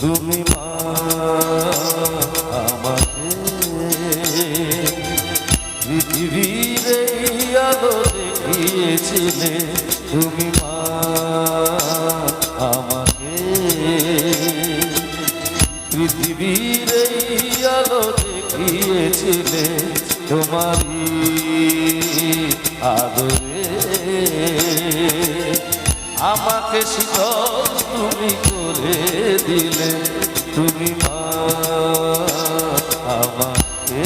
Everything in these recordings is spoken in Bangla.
তুমি মা আমাকে পৃথিবীর আলো দেখিয়েছিলে। তুমি মা আমাকে পৃথিবীর আলো দেখিয়ে দেখিয়েছিলে তোমারি আদরে। আমাকে শীতল তুমি করে দিলে তুমি মা আমাকে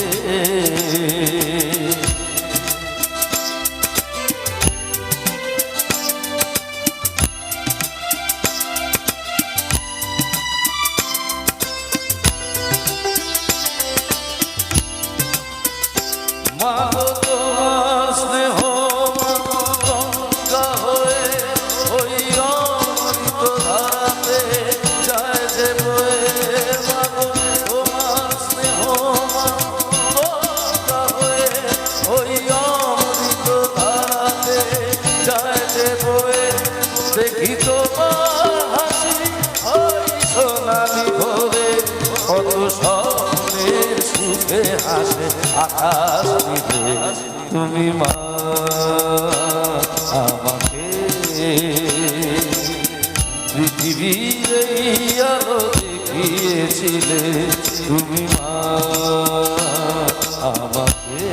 বয়ে দেখি তোমার হাসি ওই সোনালি ভোরে তুমি মা, আমাকে পৃথিবীর দেখিয়েছিলে তুমি মা, আমাকে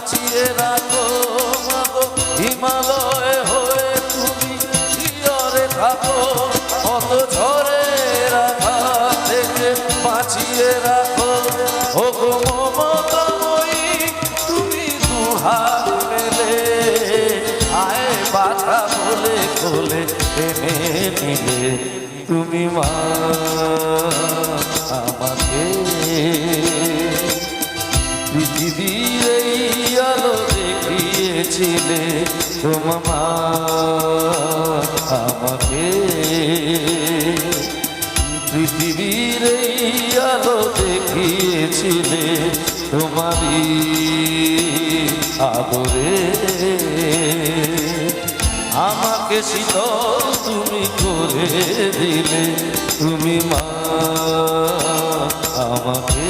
বাঁচিয়ে রাখো মাগো, হিমালয় হয়ে তুমি শিয়রে থাকো। কত ঝড়ে রাধা থেকে বাঁচিয়ে রাখো। ও গো মমতাময়ী, তুমি দুহাত মেলে, আয় বাধা বলে কোলে টেনে নিলে তুমি মা। দেখিয়েছিলে তোমার মা আমাকে। পৃথিবীর আলো দেখিয়েছিলে তোমারই আদরে। আমাকে শীতল তুমি করে দিলে, তুমি মা, আমাকে।